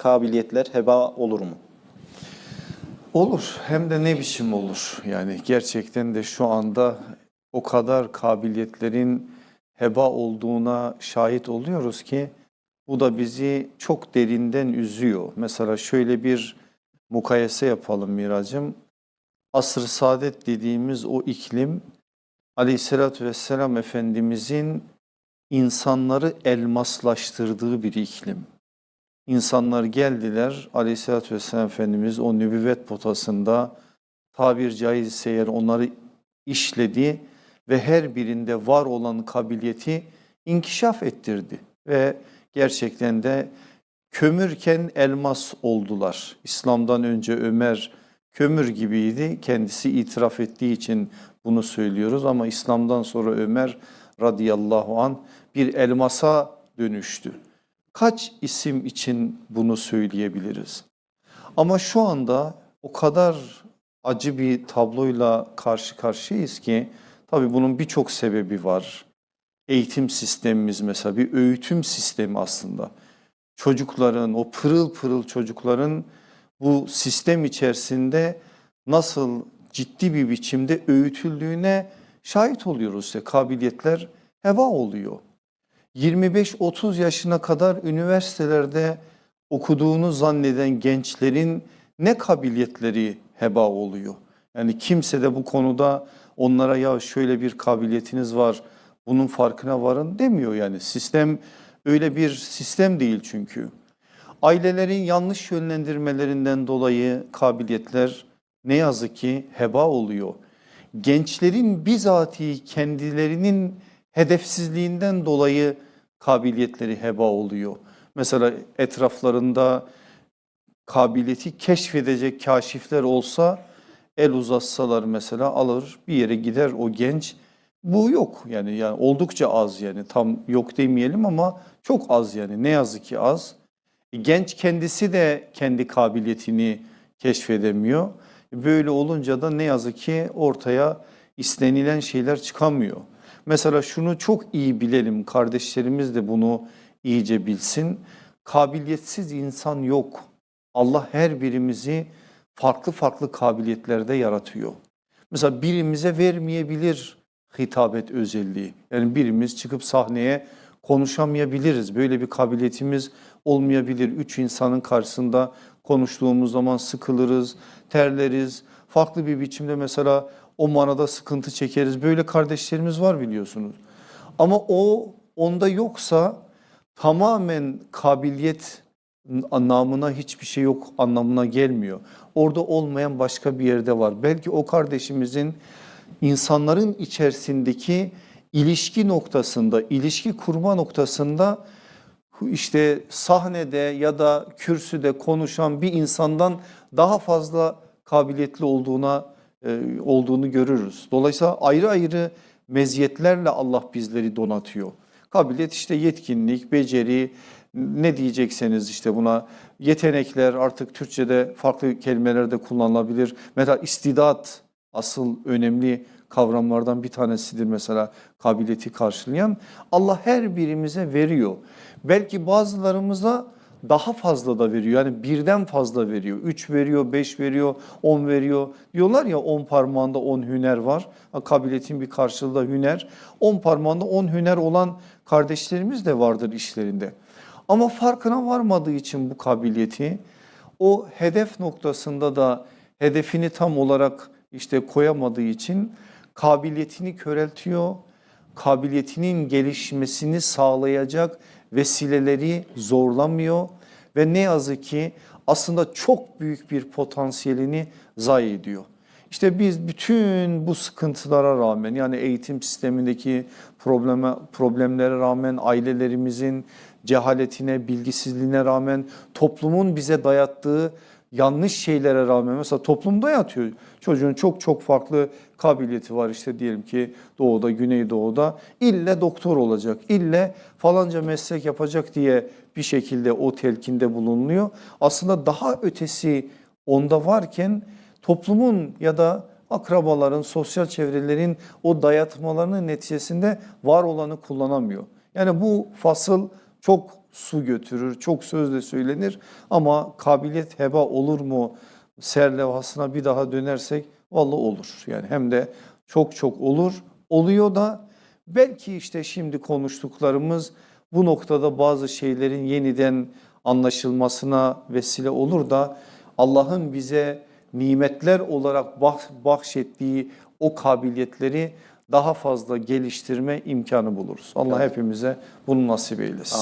kabiliyetler heba olur mu? Olur hem de ne biçim olur yani gerçekten de şu anda o kadar kabiliyetlerin heba olduğuna şahit oluyoruz ki bu da bizi çok derinden üzüyor. Mesela şöyle bir mukayese yapalım Miracım. Asr-ı saadet dediğimiz o iklim Aleyhisselatü Vesselam Efendimizin insanları elmaslaştırdığı bir iklim. İnsanlar geldiler Aleyhisselatü Vesselam Efendimiz o nübüvvet potasında tabir caizse eğer onları işledi ve her birinde var olan kabiliyeti inkişaf ettirdi. Ve gerçekten de kömürken elmas oldular. İslam'dan önce Ömer kömür gibiydi. Kendisi itiraf ettiği için bunu söylüyoruz ama İslam'dan sonra Ömer radıyallahu an bir elmasa dönüştü. Kaç isim için bunu söyleyebiliriz? Ama şu anda o kadar acı bir tabloyla karşı karşıyayız ki tabii bunun birçok sebebi var. Eğitim sistemimiz mesela bir öğütüm sistemi aslında. Çocukların, o pırıl pırıl çocukların bu sistem içerisinde nasıl ciddi bir biçimde öğütüldüğüne şahit oluyoruz. İşte kabiliyetler heva oluyor. 25-30 yaşına kadar üniversitelerde okuduğunu zanneden gençlerin ne kabiliyetleri heba oluyor. Yani kimse de bu konuda onlara ya şöyle bir kabiliyetiniz var bunun farkına varın demiyor yani. Sistem öyle bir sistem değil çünkü. Ailelerin yanlış yönlendirmelerinden dolayı kabiliyetler ne yazık ki heba oluyor. Gençlerin bizatihi kendilerinin hedefsizliğinden dolayı kabiliyetleri heba oluyor. Mesela etraflarında kabiliyeti keşfedecek kaşifler olsa el uzatsalar mesela alır bir yere gider o genç. Bu yok yani yani oldukça az yani tam yok demeyelim ama çok az yani ne yazık ki az. Genç kendisi de kendi kabiliyetini keşfedemiyor. Böyle olunca da ne yazık ki ortaya istenilen şeyler çıkamıyor. Mesela şunu çok iyi bilelim, kardeşlerimiz de bunu iyice bilsin. Kabiliyetsiz insan yok. Allah her birimizi farklı farklı kabiliyetlerde yaratıyor. Mesela birimize vermeyebilir hitabet özelliği. Yani birimiz çıkıp sahneye konuşamayabiliriz. Böyle bir kabiliyetimiz olmayabilir. Üç insanın karşısında konuştuğumuz zaman sıkılırız, terleriz. Farklı bir biçimde mesela o manada sıkıntı çekeriz. Böyle kardeşlerimiz var biliyorsunuz. Ama o onda yoksa tamamen kabiliyet anlamına hiçbir şey yok anlamına gelmiyor. Orada olmayan başka bir yerde var. Belki o kardeşimizin insanların içerisindeki ilişki noktasında, ilişki kurma noktasında işte sahnede ya da kürsüde konuşan bir insandan daha fazla kabiliyetli olduğuna olduğunu görürüz. Dolayısıyla ayrı ayrı meziyetlerle Allah bizleri donatıyor. Kabiliyet işte yetkinlik, beceri, ne diyecekseniz işte buna yetenekler artık Türkçe'de farklı kelimelerde kullanılabilir. Mesela istidat asıl önemli kavramlardan bir tanesidir mesela kabiliyeti karşılayan. Allah her birimize veriyor. Belki bazılarımıza daha fazla da veriyor. Yani birden fazla veriyor. Üç veriyor, beş veriyor, on veriyor. Diyorlar ya on parmağında on hüner var. Kabiliyetin bir karşılığı da hüner. On parmağında on hüner olan kardeşlerimiz de vardır işlerinde. Ama farkına varmadığı için bu kabiliyeti o hedef noktasında da hedefini tam olarak işte koyamadığı için kabiliyetini köreltiyor. Kabiliyetinin gelişmesini sağlayacak vesileleri zorlamıyor ve ne yazık ki aslında çok büyük bir potansiyelini zayi ediyor. İşte biz bütün bu sıkıntılara rağmen yani eğitim sistemindeki probleme, problemlere rağmen ailelerimizin cehaletine, bilgisizliğine rağmen toplumun bize dayattığı yanlış şeylere rağmen mesela toplumda yatıyor. Çocuğun çok çok farklı kabiliyeti var işte diyelim ki doğuda, güneydoğuda ille doktor olacak, ille falanca meslek yapacak diye bir şekilde o telkinde bulunuyor. Aslında daha ötesi onda varken toplumun ya da akrabaların, sosyal çevrelerin o dayatmalarının neticesinde var olanı kullanamıyor. Yani bu fasıl çok su götürür, çok sözle söylenir ama kabiliyet heba olur mu? Serlevhasına bir daha dönersek vallahi olur. Yani hem de çok çok olur. Oluyor da belki işte şimdi konuştuklarımız bu noktada bazı şeylerin yeniden anlaşılmasına vesile olur da Allah'ın bize nimetler olarak bah- bahşettiği o kabiliyetleri daha fazla geliştirme imkanı buluruz. Allah hepimize bunu nasip eylesin.